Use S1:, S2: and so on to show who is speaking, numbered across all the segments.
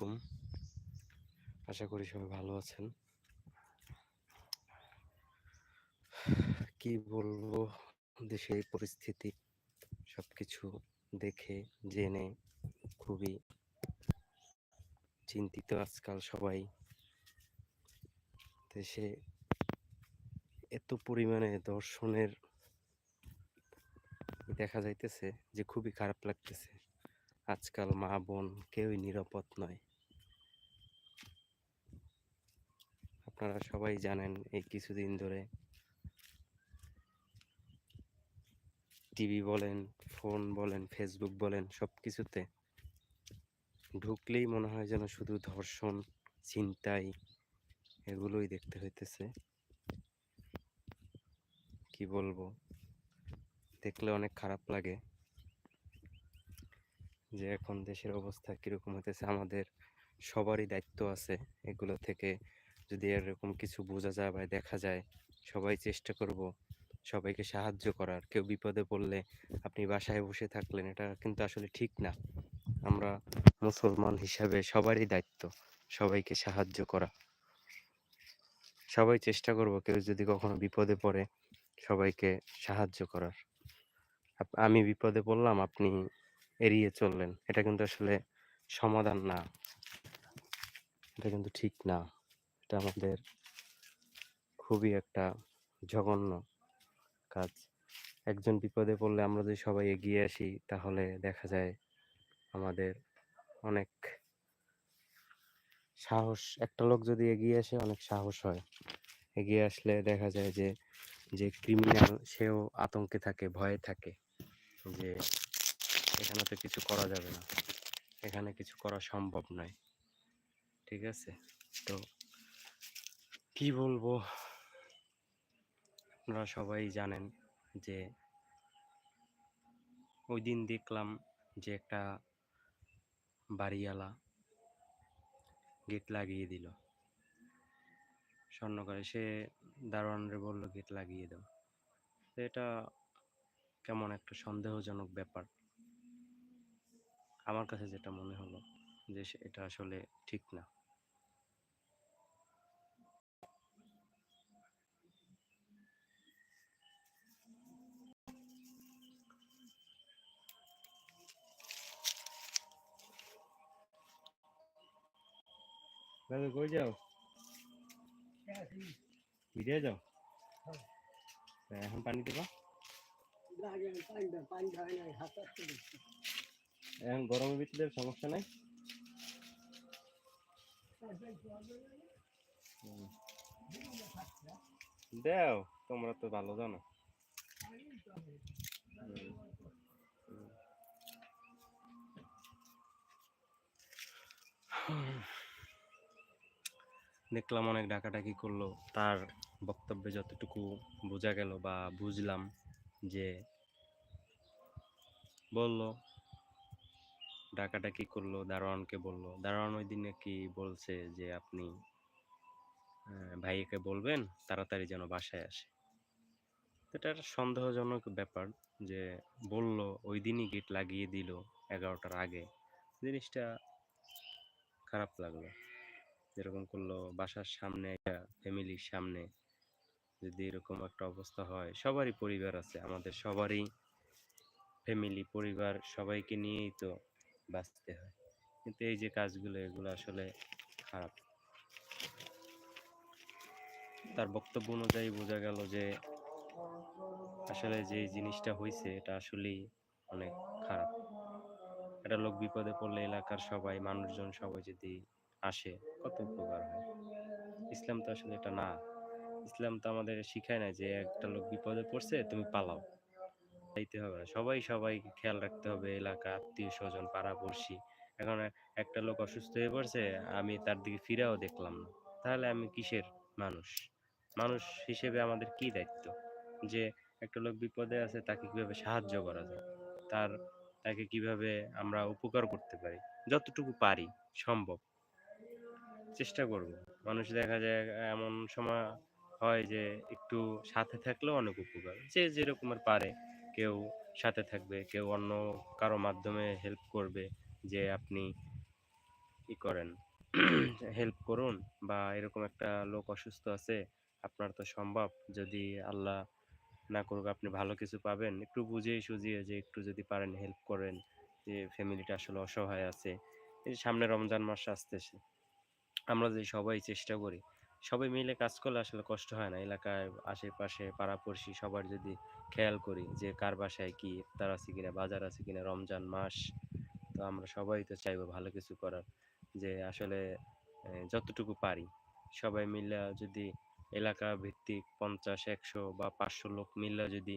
S1: আলাইকুম। আশা করি সবাই ভালো আছেন। কি বলব, দেশের পরিস্থিতি সবকিছু দেখে, জেনে খুবই চিন্তিত আজকাল সবাই। দেশে এত পরিমাণে দর্শনের দেখা যাইতেছে যে খুবই খারাপ লাগতেছে। আজকাল মা বোন কেউই নিরাপদ নয়। আপনারা সবাই জানেন এই কিছুদিন ধরে টিভি বলেন, ফোন বলেন, ফেসবুক বলেন সব কিছুতে ঢুকলেই মনে হয় যেন শুধু ধর্ষণ, ছিনতাই এগুলোই দেখতে হইতেছে। কি বলব? দেখলে অনেক খারাপ লাগে যে এখন দেশের অবস্থা কীরকম হতেছে আমাদের সবারই দায়িত্ব আছে এগুলো থেকে যদি এরকম কিছু বোঝা যায় বা দেখা যায়, সবাই চেষ্টা করব সবাইকে সাহায্য করার। কেউ বিপদে পড়লে আপনি বাসায় বসে থাকলেন, এটা কিন্তু আসলে ঠিক না। আমরা মুসলমান হিসাবে সবারই দায়িত্ব সবাইকে সাহায্য করা। সবাই চেষ্টা করব কেউ যদি কখনো বিপদে পড়ে সবাইকে সাহায্য করার। আমি বিপদে পড়লাম, আপনি এড়িয়ে চললেন। এটা কিন্তু আসলে সমাধান না। এটা কিন্তু ঠিক না। এটা আমাদের খুবই একটা জঘন্য কাজ। একজন বিপদে পড়লে আমরা যদি সবাই এগিয়ে আসি, তাহলে দেখা যায় আমাদের অনেক সাহস, একটা লোক যদি এগিয়ে আসে, অনেক সাহস হয়। এগিয়ে আসলে দেখা যায় যে যে ক্রিমিনাল সেও আতঙ্কে থাকে, ভয়ে থাকে যে, এখানে তো কিছু করা যাবে না। এখানে কিছু করা সম্ভব নয়। ঠিক আছে? তো কি বলব? আপনারা সবাই জানেন যে ওই দিন দেখলাম যে একটা বাড়িওয়ালা গেট লাগিয়ে দিল। স্বর্ণকারে সে দারোয়ানরে বলল, গেট লাগিয়ে দাও। তো এটা কেমন একটা সন্দেহজনক ব্যাপার। আমার কাছে যেটা মনে হলো যে এটা আসলে ঠিক না। দাদা কই যাও ভিড়ে যাও এখন পানি দেবা এখন গরমের ভিতরে সমস্যা নাই। দেও তোমরা তো ভালো জানো হুম। দেখলাম অনেক ডাকাডাকি করল। তার বক্তব্যে যতটুকু বোঝা গেল বা বুঝলাম যে বলল ডাকাডাকি করল দারোয়ানকে বলল। দারোয়ান ওই দিনে কি বলছে যে আপনি আহ, ভাইয়াকে বলবেন তাড়াতাড়ি যেন বাসায় আসে? এটা সন্দেহজনক ব্যাপার যে বলল ওই দিনই গেট লাগিয়ে দিল এগারোটার আগে। জিনিসটা খারাপ লাগল। যেরকম করল বাসার সামনে একটা ফ্যামিলির সামনে যদি এরকম একটা অবস্থা হয়, সবারই পরিবার আছে, আমাদের সবারই ফ্যামিলি, পরিবার সবাইকে নিয়েই তো বাঁচতে হয়। কিন্তু এই যে কাজগুলো, এগুলো আসলে খারাপ। তার বক্তব্য অনুযায়ী বোঝা গেল যে আসলে যে জিনিসটা হয়েছে এটা আসলেই অনেক খারাপ। একটা লোক বিপদে পড়লে এলাকার সবাই, মানুষজন সবাই যদি আসে, কত উপকার হয়। ইসলাম তো আসলে এটা না। ইসলাম তো আমাদের শিখায় না যে একটা লোক বিপদে পড়ছে, তুমি পালাও। যাইতে হবে না। সবাই সবাইকে খেয়াল রাখতে হবে, এলাকা, আত্মীয় স্বজন, পাড়াপড়শি। এখন একটা লোক অসুস্থ হয়ে পড়ছে, আমি তার দিকে ফিরেও দেখলাম না। তাহলে আমি কিসের মানুষ? মানুষ হিসেবে আমাদের কি দায়িত্ব? যে একটা লোক বিপদে আছে, তাকে কীভাবে সাহায্য করা যায়? তার, তাকে কীভাবে আমরা উপকার করতে পারি? যতটুকু পারি, সম্ভব। চেষ্টা করব। মানুষ দেখা যায় এমন সময় হয় যে একটু সাথে থাকলেও অনেক উপকার। যে যেরকমের পারে। কেউ সাথে থাকবে, কেউ অন্য কারও মাধ্যমে হেল্প করবে যে আপনি ই করেন হেল্প করুন বা এরকম একটা লোক অসুস্থ আছে, আপনার তো সম্ভব। যদি আল্লাহ না করুক, আপনি ভালো কিছু পাবেন। একটু বুঝিয়ে সুঝিয়ে যে একটু যদি পারেন হেল্প করেন, যে ফ্যামিলিটা আসলে অসহায় আছে। এই সামনে রমজান মাস আসতেছে। আমরা যে সবাই চেষ্টা করি, সবাই মিলে কাজ করলে আসলে কষ্ট হয় না। এলাকায় আশেপাশে, পাড়াপড়শি সবার যদি খেয়াল করি যে কার বাসায় কি ইফতার আছে কিনা, বাজার আছে কিনা, রমজান মাস, তো আমরা সবাই তো চাইব ভালো কিছু করার। যে আসলে যতটুকু পারি। সবাই মিলে যদি এলাকা ভিত্তিক পঞ্চাশ, একশো বা পাঁচশো লোক মিলে যদি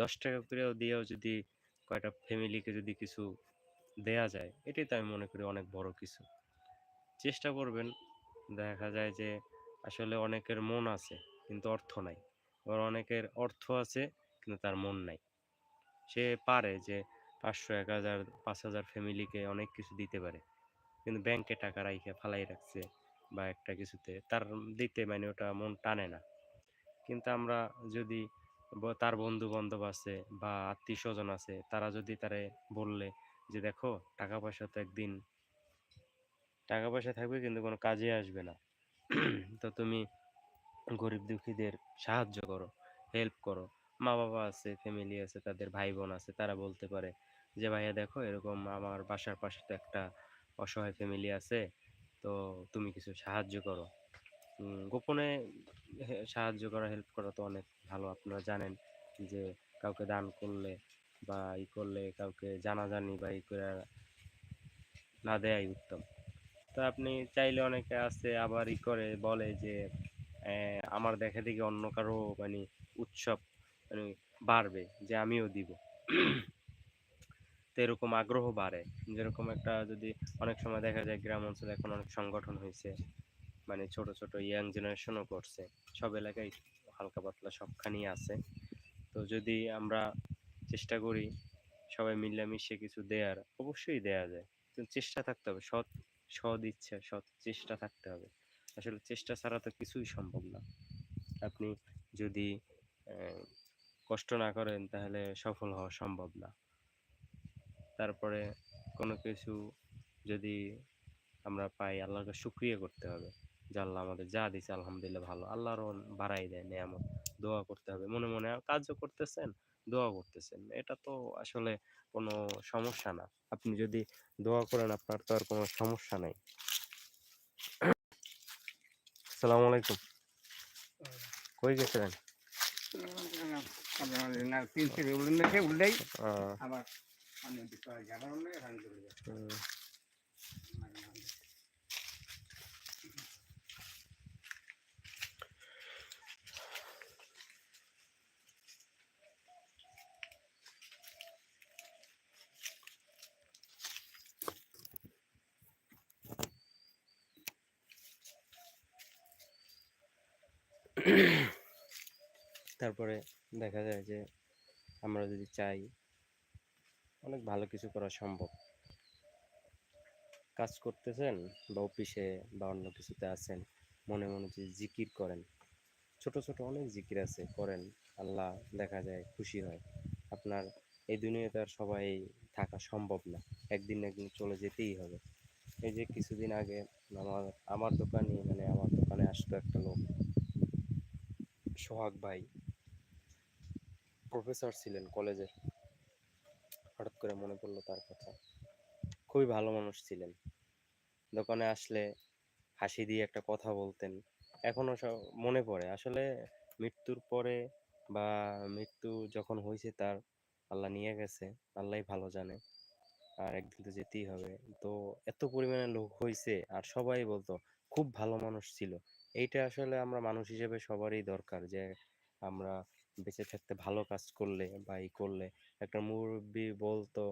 S1: দশ টাকা করেও দিয়েও যদি কয়টা ফ্যামিলিকে যদি কিছু দেয়া যায়, এটাই তো আমি মনে করি অনেক বড় কিছু। চেষ্টা করবেন। দেখা যায় যে আসলে অনেকের মন আছে, কিন্তু অর্থ নাই। আবার অনেকের অর্থ আছে, কিন্তু তার মন নাই। সে পারে যে পাঁচশো, এক হাজার, পাঁচ হাজার ফ্যামিলিকে অনেক কিছু দিতে পারে। কিন্তু ব্যাংকে টাকা রাইখে ফালাই রাখছে বা একটা কিছুতে, তার দিতে মানে ওটা মন টানে না। কিন্তু আমরা যদি তার বন্ধু বান্ধব আছে বা আত্মীয় স্বজন আছে, তারা যদি তারে বললে যে, দেখো, টাকা পয়সা তো একদিন টাকা পয়সা থাকবে কিন্তু কোনো কাজে আসবে না। তো তুমি গরিব দুঃখীদের সাহায্য করো হেল্প করো। মা বাবা আছে ফ্যামিলি আছে, তাদের ভাই বোন আছে, তারা বলতে পারে যে, ভাইয়া দেখো, এরকম আমার বাসার পাশে তো একটা অসহায় ফ্যামিলি আছে, তো তুমি কিছু সাহায্য করো। গোপনে সাহায্য করা হেল্প করা তো অনেক ভালো। আপনারা জানেন যে, কাউকে দান করলে বা ই করলে কাউকে জানাজানি বা ই করে না দেয়াই উত্তম। তো আপনি চাইলে অনেকে আছে আবার ই করে, বলে যে আমার দেখা দেখি অন্য কারও মানে উৎসব মানে বাড়বে, যে আমিও দিব। তো এরকম আগ্রহ বাড়ে। যেরকম একটা যদি অনেক সময় দেখা যায় গ্রাম অঞ্চলে এখন অনেক সংগঠন হয়েছে মানে ছোট ছোট ইয়াং জেনারেশনও করছে, সব এলাকায় হালকা পাতলা সবখানেই আছে। তো যদি আমরা চেষ্টা করি সবাই মিলেমিশে কিছু দেয়ার, অবশ্যই দেয়া যায়। কিন্তু চেষ্টা থাকতে হবে, সৎ সৎ ইচ্ছা, সৎ চেষ্টা থাকতে হবে। আসলে চেষ্টা ছাড়া তো কিছুই সম্ভব না। আপনি যদি কষ্ট না করেন তাহলে সফল হওয়া সম্ভব না। তারপরে কোনো কিছু যদি আমরা পাই আল্লাহকে শুক্রিয়া করতে হবে যে আল্লাহ আমাদের যা দিছে, আলহামদুলিল্লাহ ভালো। আল্লাহরও বাড়াই দেয় নিয়ামত, দোয়া করতে হবে। মনে মনে কাজও করতেছেন দোয়া করতেছেন। এটা তো আসলে কোনো সমস্যা না। আপনি যদি দোয়া করেন আপনার তো আর কোনো সমস্যা নাই। আসসালামু আলাইকুম। কই গেছিলেন?
S2: আবার অনেক বিষয় জানার উল্লেখ এখানে চলে যায়
S1: উম, তারপরে দেখা যায় যে আমরা যদি চাই অনেক ভালো কিছু করা সম্ভব। কাজ করতেছেন বা অফিসে বা অন্য কিছুতে আছেন, মনে মনে যে জিকির করেন। ছোট ছোট অনেক জিকির আছে, করেন, আল্লাহ দেখা যায় খুশি হয়। আপনার এই দুনিয়াতে আর সবাই থাকা সম্ভব না, একদিন না একদিন চলে যেতেই হবে। এই যে কিছুদিন আগে আমার আমার দোকানে মানে আমার দোকানে আসতো একটা লোক। সোহাগ ভাই প্রফেসর ছিলেন কলেজে হঠাৎ করে মনে পড়ল তার কথা। খুবই ভালো মানুষ ছিলেন। দোকানে আসলে হাসি দিয়ে একটা কথা বলতেন। এখনও সব মনে পড়ে। আসলে মৃত্যুর পরে বা মৃত্যু যখন হয়েছে তার, আল্লাহ নিয়ে গেছে। আল্লাহ ভালো জানে। আর একদিন তো যেতেই হবে। তো এত পরিমাণে লোক হয়েছে আর সবাই বলতো, খুব ভালো মানুষ ছিল। এইটা আসলে আমরা মানুষ হিসেবে সবারই দরকার যে, আমরা বেঁচে থাকতে ভালো কাজ করলে বা ই করলে। একটা মুরব্বি বলতো,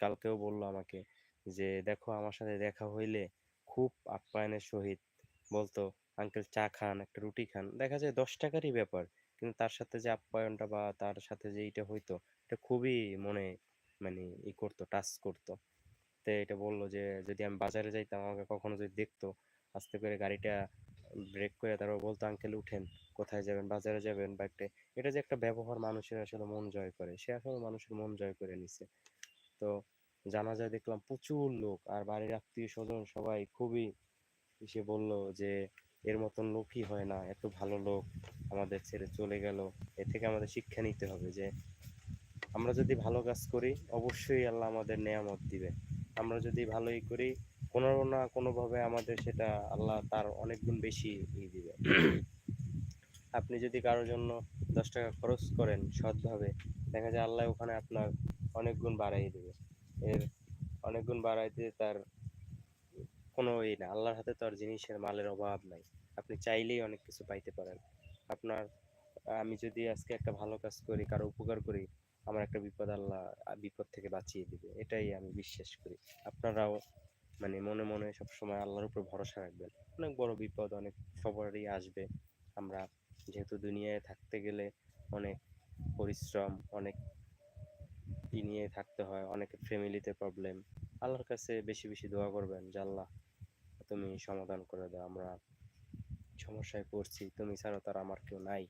S1: কালকেও বলল আমাকে যে, দেখো, আমার সাথে দেখা হইলে খুব আপ্যায়নের সহিত। বলতো, আঙ্কেল চা খান, একটা রুটি খান। দেখা যায় দশ টাকারই ব্যাপার, কিন্তু তার সাথে যে আপ্যায়নটা বা তার সাথে যে এইটা হইতো, এটা খুবই মনে মানে ই করতো, টাচ করতো। তো এটা বলল যে, যদি আমি বাজারে যাইতাম, আমাকে কখনো যদি দেখতো, আস্তে করে গাড়িটা ব্রেক করে তারপর বলতো, আঙ্কেল, উঠেন। কোথায় যাবেন? বাজারে যাবেন? বা একটা এটা যে একটা ব্যবহার মানুষের আসলে মন জয় করে। সে আসলে মানুষের মন জয় করে নিছে। তো জানাজায় দেখলাম প্রচুর লোক আর বাড়ির আত্মীয় স্বজন সবাই খুবই এসে বলল যে, এর মতন লোকই হয় না। এত ভালো লোক আমাদের ছেড়ে চলে গেল। এ থেকে আমাদের শিক্ষা নিতে হবে যে, আমরা যদি ভালো কাজ করি, অবশ্যই আল্লাহ আমাদের নেয়ামত দিবে। আমরা যদি ভালোই করি কোনো না কোনোভাবে আমাদের সেটা আল্লাহ তার অনেক গুণ বেশি ই দিবে। আপনি যদি কারোর জন্য দশ টাকা খরচ করেন সৎভাবে দেখা যায় আল্লাহ ওখানে আপনার অনেক গুণ বাড়াই দেবে। এর অনেক গুণ বাড়াই দিয়ে তার কোনো ই না আল্লাহর হাতে তো আর জিনিসের মালের অভাব নাই। আপনি চাইলেই অনেক কিছু পাইতে পারেন। আপনার আমি যদি আজকে একটা ভালো কাজ করি কারও উপকার করি আমার একটা বিপদ আল্লাহ বিপদ থেকে বাঁচিয়ে দিবে। এটাই আমি বিশ্বাস করি। আপনারাও মানে মনে মনে সবসময় আল্লাহর উপর ভরসা রাখবেন। অনেক বড় বিপদ, অনেক সবারই আসবে। আমরা যেহেতু দুনিয়ায় থাকতে গেলে অনেক পরিশ্রম, অনেক ই নিয়ে থাকতে হয় অনেকের ফ্যামিলিতে প্রবলেম আল্লাহর কাছে বেশি বেশি দোয়া করবেন যে, আল্লাহ, তুমি সমাধান করে দাও। আমরা সমস্যায় পড়ছি, তুমি ছাড়া তো আর আমার কেউ নাই।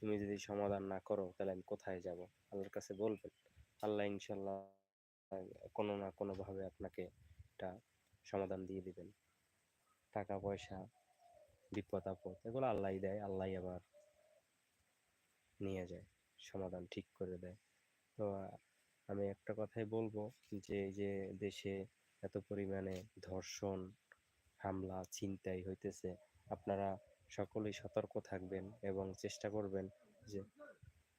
S1: তুমি যদি সমাধান না করো, তাহলে আমি কোথায় যাব? আল্লাহর কাছে বলবেন। আল্লাহ ইনশাল্লাহ কোনো না কোনো ভাবে আপনাকে এটা সমাধান দিয়ে দিবেন। টাকা, পয়সা, বিপদ, আপদ, এগুলো আল্লাহই দেয়, আল্লাহই আবার নিয়ে যায়, সমাধান ঠিক করে দেয়। তো আমি একটা কথাই বলব যে যে দেশে এত পরিমাণে ধর্ষণ, হামলা, ছিনতাই হইতেছে, আপনারা সকলেই সতর্ক থাকবেন এবং চেষ্টা করবেন যে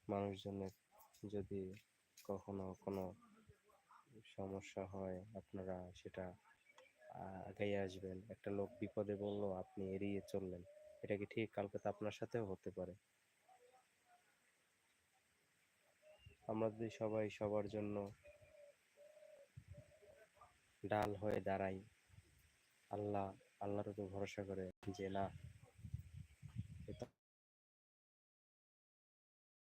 S1: মানুষজনের যদি কখনো কোনো সমস্যা হয়, আপনারা সেটা আগাইয়ে আসবেন। একটা লোক বিপদে বলল, আপনি এড়িয়ে চললেন। এটা কি ঠিক? কালকে তো আপনার সাথেও হতে পারে। আমরা যদি সবাই সবার জন্য ডাল হয়ে দাঁড়াই, আল্লাহ, আল্লাহর উপর ভরসা করে যে, না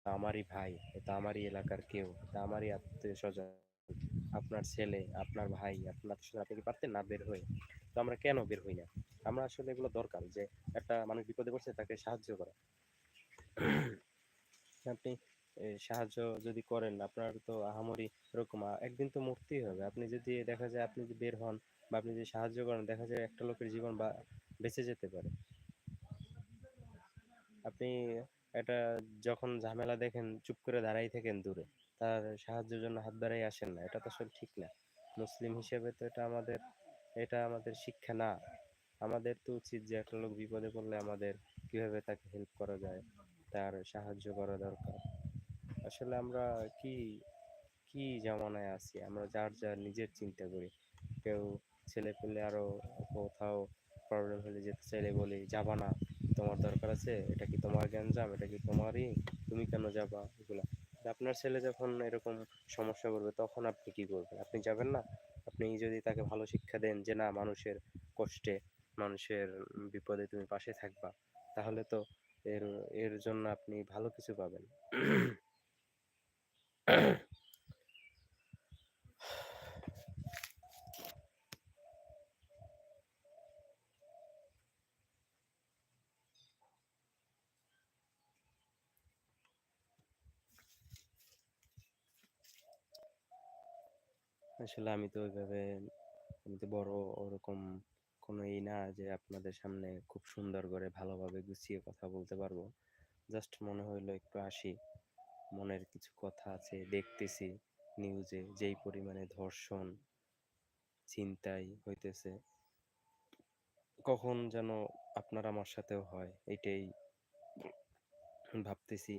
S1: আমারই ভাই এটা আমারই এলাকার কেউ এটা আমারই আত্মীয় স্বজন আপনার ছেলে, আপনার ভাই, আপনার আত্মীয় আপনি কি পারতেন না বের হয়ে? তো আমরা কেন বের হই না? আমরা আসলে এগুলো দরকার যে একটা মানুষ বিপদে পড়ছে তাকে সাহায্য করা। আপনি সাহায্য যদি করেন, আপনার তো আহামরি এরকম একদিন তো মরতেই হবে। আপনি যদি দেখা যায় আপনি যদি বের হন বা আপনি যদি সাহায্য করেন, দেখা যায় একটা লোকের জীবন বা বেঁচে যেতে পারে। আপনি এটা যখন ঝামেলা দেখেন, চুপ করে দাঁড়াই থাকেন দূরে। তার সাহায্যের জন্য হাত বাড়াই আসেন না। এটা তো আসলে ঠিক না। মুসলিম হিসেবে তো এটা আমাদের এটা আমাদের শিক্ষা না। আমাদের তো উচিত যে একটা লোক বিপদে পড়লে আমাদের কীভাবে তাকে হেল্প করা যায়, তার সাহায্য করা দরকার। আসলে আমরা কি কি জামানায় আছি? আমরা যার যার নিজের চিন্তা করি। কেউ ছেলে পেলে আরও কোথাও প্রবলেম হলে যেতে চাইলে বলি, যাবা না, তোমার দরকার আছে? এটা কি তোমার গ্যাঞ্জাম? এটা কি তোমারই? তুমি কেন যাবা? এগুলা। আপনার ছেলে যখন এরকম সমস্যা করবে, তখন আপনি কি করবেন? আপনি যাবেন না? আপনি যদি তাকে ভালো শিক্ষা দেন যে, না, মানুষের কষ্টে, মানুষের বিপদে তুমি পাশে থাকবা, তাহলে তো এর এর জন্য আপনি ভালো কিছু পাবেন। আসলে আমি তো ওইভাবে, আমি তো বড় ওরকম কোনো ই না যে আপনাদের সামনে খুব সুন্দর করে ভালোভাবে গুছিয়ে কথা বলতে পারব। জাস্ট মনে হইল একটু আসি। মনের কিছু কথা আছে, দেখতেছি নিউজে যেই পরিমাণে ধর্ষণ, ছিনতাই হইতেছে। কখন যেন আপনার আমার সাথেও হয়, এটাই ভাবতেছি।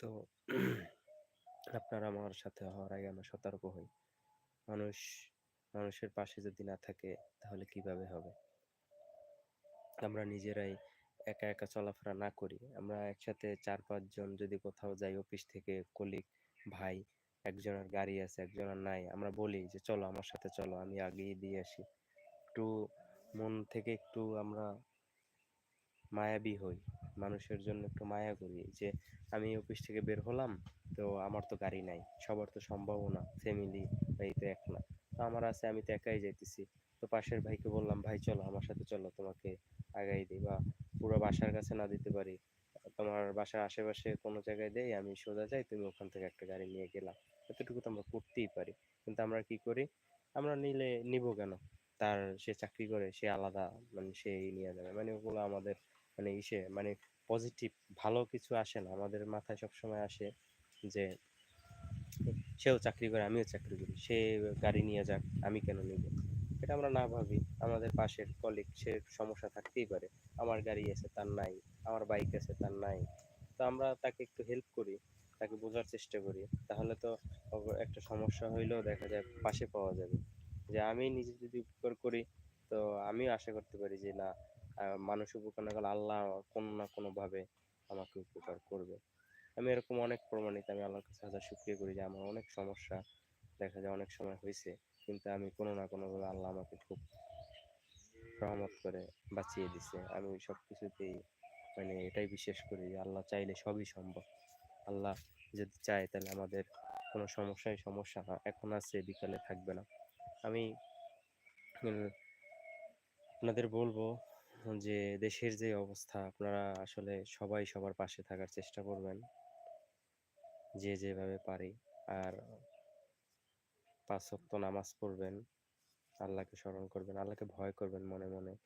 S1: তো আপনার আমার সাথে হওয়ার আগে আমরা সতর্ক হই। মানুষ, মানুষের পাশে যদি না থাকে, তাহলে কীভাবে হবে? আমরা নিজেরাই একা একা চলাফেরা না করি। আমরা একসাথে চার পাঁচজন যদি কোথাও যাই অফিস থেকে কলিগ ভাই, একজনের গাড়ি আছে, একজনের নাই, আমরা বলি যে, চলো আমার সাথে চলো, আমি আগিয়ে দিয়ে আসি। একটু মন থেকে একটু আমরা মায়াবী হই। মানুষের জন্য একটু মায়া করি যে, আমি অফিস থেকে বের হলাম, তো আমার তো গাড়ি নাই, সবার তো সম্ভবও না ফ্যামিলি এই তো এক না। তো আমার আছে, আমি তো একাই যাইতেছি। তো পাশের ভাইকে বললাম, ভাই, চলো, আমার সাথে চলো, তোমাকে আগাই দিই বা পুরো বাসার কাছে না দিতে পারি। তোমার বাসার আশেপাশে কোনো জায়গায় দেই, আমি সোজা যাই, তুমি ওখান থেকে একটা গাড়ি নিয়ে গেলাম এতটুকু তো আমরা করতেই পারি। কিন্তু আমরা কি করি? আমরা নিলে নিব কেন? তার সে চাকরি করে, সে আলাদা মানে সেই নিয়ে যাবে। মানে ওগুলো আমাদের মানে ইসে মানে পজিটিভ ভালো কিছু আসে না। আমাদের মাথায় সবসময় আসে যে, সেও চাকরি করে, আমিও চাকরি করি। সে গাড়ি নিয়ে যাক, আমি কেন নিব? এটা আমরা না ভাবি। আমাদের পাশের কলিগ সে সমস্যা থাকতেই পারে। আমার গাড়ি আছে, তার নাই। আমার বাইক আছে, তার নাই। তো আমরা তাকে একটু হেল্প করি, তাকে বোঝার চেষ্টা করি। তাহলে তো একটা সমস্যা হইলেও দেখা যায় পাশে পাওয়া যাবে। যে আমি নিজে যদি উপকার করি, তো আমিও আশা করতে পারি যে, না মানুষ উপকার না করলে আল্লাহ কোনো না কোনো ভাবে আমাকে উপকার করবে। আমি এরকম অনেক প্রমাণিত, আমি আল্লাহর কাছে হাজার শুকরিয়া করি যে আমার অনেক সমস্যা দেখা যায়, অনেক সময় হয়েছে কিন্তু আমি কোনো না কোনো ভাবে আল্লাহ আমাকে খুব রহমত করে বাঁচিয়ে দিছে। আমি সব কিছুতেই মানে এটাই বিশ্বাস করি যে আল্লাহ চাইলে সবই সম্ভব। আল্লাহ যদি চায় তাহলে আমাদের কোনো সমস্যাই সমস্যা না, এখন আছে, বিকালে থাকবে না। আমি আপনাদের বলব যে দেশের যে অবস্থা, আপনারা আসলে সবাই সবার পাশে থাকার চেষ্টা করবেন। যে যেভাবে পারি। আর পাঁচ ওয়াক্ত নামাজ পড়বেন। আল্লাহকে স্মরণ করবেন। আল্লাহকে ভয় করবেন মনে মনে।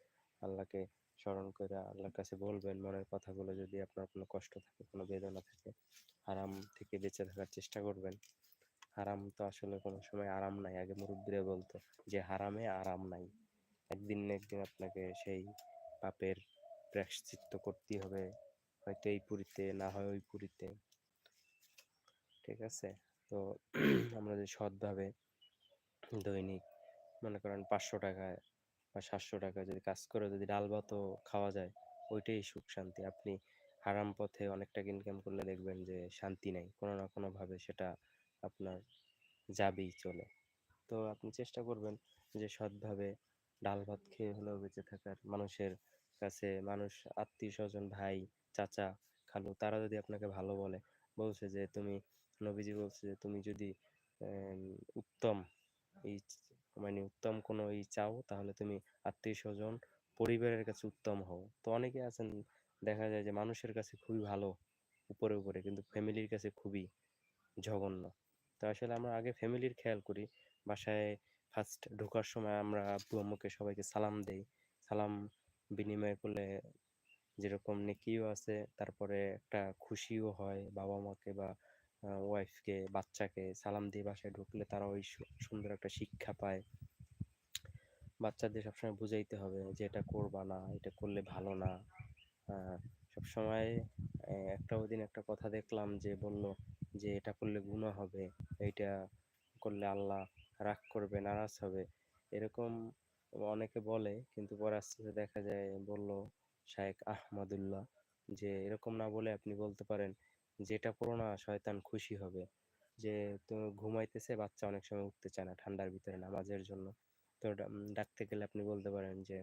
S1: আল্লাহকে স্মরণ করে আল্লাহর কাছে বলবেন মনের কথাগুলো যদি আপনার কোনো কষ্ট থাকে, কোনো বেদনা থাকে, আরাম থেকে বেঁচে থাকার চেষ্টা করবেন। হারাম তো আসলে কোনো সময় আরাম নাই। আগে মুরব্বীরা বলতো যে, হারামে আরাম নাই। একদিন না একদিন আপনাকে সেই পাপের প্রায়শ্চিত্ত করতেই হবে। হয়তো এই পুরীতে, না হয় ওই পুরীতে। ঠিক আছে? তো আমরা যদি সৎভাবে দৈনিক মনে করেন পাঁচশো টাকায় বা সাতশো টাকায় যদি কাজ করে যদি ডাল ভাতও খাওয়া যায়, ওইটাই সুখ, শান্তি। আপনি হারাম পথে অনেক টাকা ইনকাম করলে দেখবেন যে শান্তি নাই। কোনো না কোনোভাবে সেটা আপনার যাবেই চলে। তো আপনি চেষ্টা করবেন যে সৎভাবে ডাল ভাত খেয়ে হলেও বেঁচে থাকার মানুষের কাছে মানুষ আত্মীয় স্বজন ভাই, চাচা, খালু তারা যদি আপনাকে ভালো বলে, বলছে যে তুমি, নবীজি বলছে যে তুমি যদি উত্তম, এই মানে উত্তম কোনো ই চাও, তাহলে তুমি আত্মীয় স্বজন পরিবারের কাছে উত্তম হও। তো অনেকে আছেন, দেখা যায় যে মানুষের কাছে খুবই ভালো, উপরে উপরে, কিন্তু ফ্যামিলির কাছে খুবই জঘন্য। তো আসলে আমরা আগে ফ্যামিলির খেয়াল করি, বাসায় ফার্স্ট ঢোকার সময় আমরা আব্বু আম্মুকে সবাইকে সালাম দেই। সালাম বিনিময় করলে যেরকম নেকিও আছে, তারপরে একটা খুশিও হয় বাবা মাকে বা ওয়াইফকে বাচ্চাকে সালাম দিয়ে বাসায় ঢুকলে তারা ওই সুন্দর একটা শিক্ষা পায়। বাচ্চাদের সবসময় বুঝাইতে হবে যে এটা করবা না, এটা করলে ভালো না। সবসময় একটা ওই দিন একটা কথা দেখলাম যে বলল যে এটা করলে গুনাহ হবে, এইটা করলে আল্লাহ রাগ করবে, নারাজ হবে, এরকম অনেকে বলে। কিন্তু পরে আস্তে দেখা যায়, বলল শায়েখ আহমদুল্লাহ যে, এরকম না বলে আপনি বলতে পারেন, যেটা করো না শয়তান খুশি হবে। যে, তুমি ঘুমাইতেছে, বাচ্চা অনেক সময় উঠতে চায় না ঠান্ডার ভিতরে নামাজের জন্য। তো ডাকতে গেলে আপনি বলতে পারেন যে,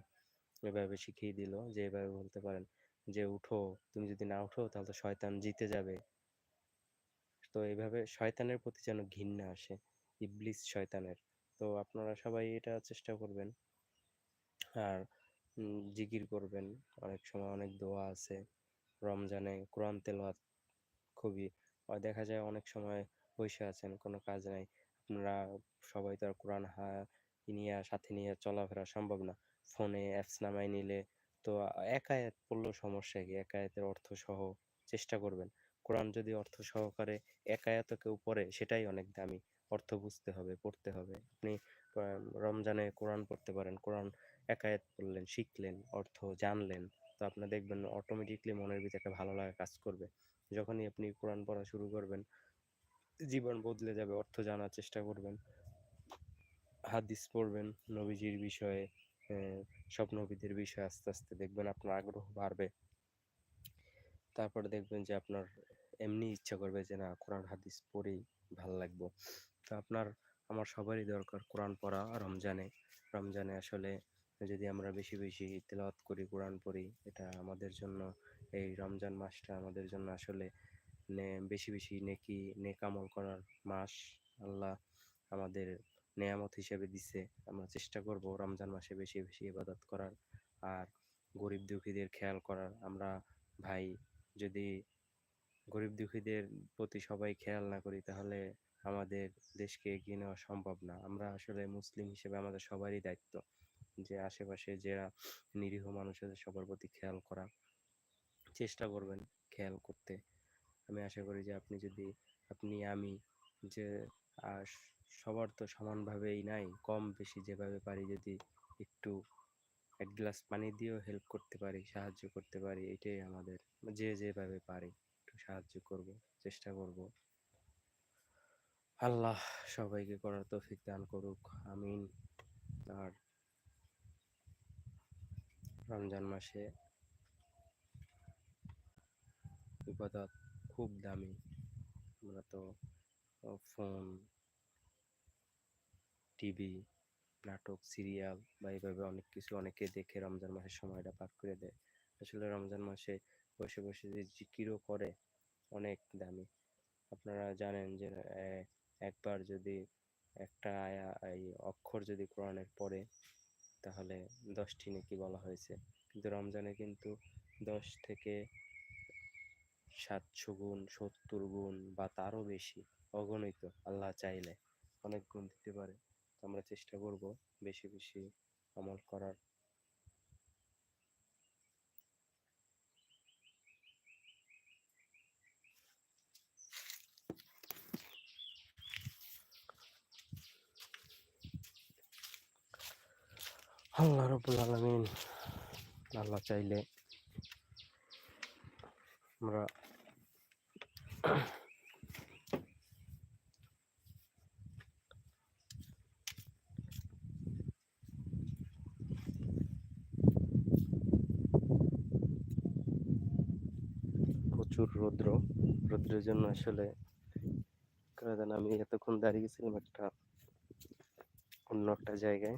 S1: এভাবে শিখিয়ে দিল, যে, এভাবে বলতে পারেন, যে, উঠো, তুমি যদি না উঠো, তাহলে তো শয়তান জিতে যাবে। তো এইভাবে শয়তানের প্রতি যেন ঘৃণা আসে। ইবলিস শয়তানের। তো আপনারা সবাই এটা চেষ্টা করবেন। আর জিকির করবেন। অনেক সময় অনেক দোয়া আছে। রমজানে কোরআন তেলাওয়াত খুবই দেখা যায় অনেক সময় বসে আছেন, কোনো কাজ নাই। আপনারা সবাই তো আর কোরআন হা নিয়ে সাথে নিয়ে চলাফেরা সম্ভব না। ফোনে অ্যাপস নামাই নিলে তো এক আয়াত পড়লেও সমস্যা কি? এক আয়াতের অর্থ সহ চেষ্টা করবেন। কোরআন যদি অর্থ সহকারে এক আয়াতও কেউ পড়ে, সেটাই অনেক দামি। অর্থ বুঝতে হবে, পড়তে হবে। আপনি রমজানে কোরআন পড়তে পারেন, কোরআন এক আয়াত পড়লেন, শিখলেন, অর্থ জানলেন, তো আপনি দেখবেন অটোমেটিকলি মনের ভিতরে একটা ভালো লাগা কাজ করবে। যখনই আপনি কোরআন পড়া শুরু করবেন, জীবন বদলে যাবে, অর্থ জানার চেষ্টা করবেন, হাদিস পড়বেন, নবীজির বিষয়ে সব নবীদের বিষয়ে আস্তে আস্তে দেখবেন আপনার আগ্রহ বাড়বে। তারপরে দেখবেন যে আপনার এমনি ইচ্ছা করবে যে, না, কোরআন, হাদিস পড়েই ভালো লাগবে। আপনার, আমার সবারই দরকার কোরআন পড়া রমজানে। রমজানে আসলে যদি আমরা বেশি বেশি তেলাওয়াত করি, কোরআন পড়ি, এটা আমাদের জন্য, এই রমজান মাসটা আমাদের জন্য আসলে বেশি বেশি নেকি নেকামল করার মাস। আল্লাহ আমাদের নেয়ামত হিসেবে দিছে, আমরা চেষ্টা করব রমজান মাসে বেশি বেশি ইবাদত করার। আর গরিব দুঃখীদের খেয়াল করার। আমরা ভাই যদি গরিব দুঃখীদের প্রতি সবাই খেয়াল না করি, তাহলে আমাদের দেশকে এগিয়ে নেওয়া সম্ভব না। আমরা আসলে মুসলিম হিসেবে আমাদের সবারই দায়িত্ব যে আশেপাশে যারা নিরীহ মানুষ আছে সবার প্রতি খেয়াল করা। চেষ্টা করবেন খেয়াল করতে। আমি আশা করি যে আপনি যদি, আপনি, আমি যে সবার তো সমানভাবেই নাই, কম বেশি যেভাবে পারি যদি একটু এক গ্লাস পানি দিয়েও হেল্প করতে পারি, সাহায্য করতে পারি, এটাই আমাদের, যে যেভাবে পারি একটু সাহায্য করব, চেষ্টা করব। আল্লাহ সবাইকে করার তৌফিক দান করুক, আমিন। আর রমজান মাসে ইবাদত খুব দামি। আমরা তো ফোন, টিভি, নাটক, সিরিয়াল বা এইভাবে অনেক কিছু অনেকে দেখে রমজান মাসের সময়টা পার করে দেয়। আসলে রমজান মাসে বসে বসে যে জিকিরও করে অনেক দামি। আপনারা জানেন যে একবার যদি একটা, আয়া- এই অক্ষর যদি কোরআনের পড়ে, তাহলে দশটি নেকি বলা হয়েছে। কিন্তু রমজানে কিন্তু দশ থেকে সাতশো গুণ, সত্তর গুণ বা তারও বেশি অগণিত আল্লাহ চাইলে অনেক গুণ দিতে পারে। আমরা চেষ্টা করব বেশি বেশি আমল করার। আল্লাহ রবুল আলমিন। আল্লাহ চাইলে আমরা প্রচুর রৌদ্র। রৌদ্রের জন্য আসলে আমি এতক্ষণ দাঁড়িয়ে ছিলাম একটা অন্য একটা জায়গায়।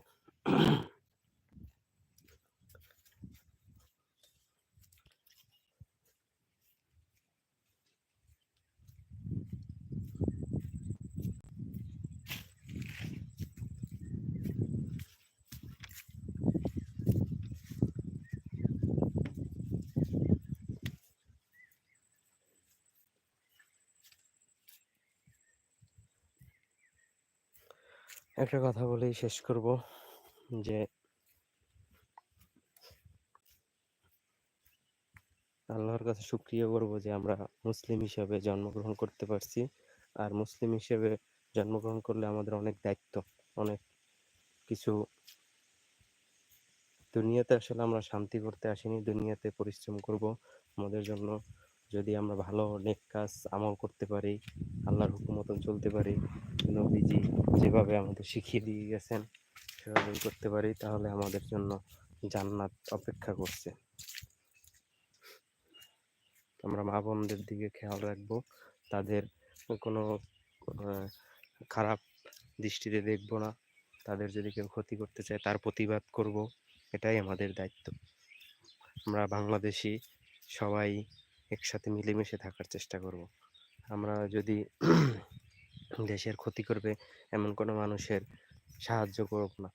S1: একটা কথা বলেই শেষ করব, যে আল্লাহর কাছে শুক্রিয়া করব যে আমরা মুসলিম হিসেবে জন্মগ্রহণ করতে পারছি। আর মুসলিম হিসেবে জন্মগ্রহণ করলে আমাদের অনেক দায়িত্ব, অনেক কিছু। দুনিয়াতে আসলে আমরা শান্তি করতে আসিনি, দুনিয়াতে পরিশ্রম করব আমাদের জন্য। যদি আমরা ভালো নেক কাজ আমল করতে পারি, আল্লাহর হুকুম মতন চলতে পারি, নবীজি যেভাবে আমাদের শিখিয়ে দিয়ে গেছেন সেভাবেই করতে পারি, তাহলে আমাদের জন্য জান্নাত অপেক্ষা করছে। আমরা মা বোনদের দিকে খেয়াল রাখব, তাদের কোনো খারাপ দৃষ্টিতে দেখব না, তাদের যদি কেউ ক্ষতি করতে চায় তার প্রতিবাদ করব, এটাই আমাদের দায়িত্ব। আমরা বাংলাদেশি সবাই একসাথে মিলেমিশে থাকার চেষ্টা করব। আমরা যদি দেশের ক্ষতি করবে, এমন কোনো মানুষের সাহায্য করব না।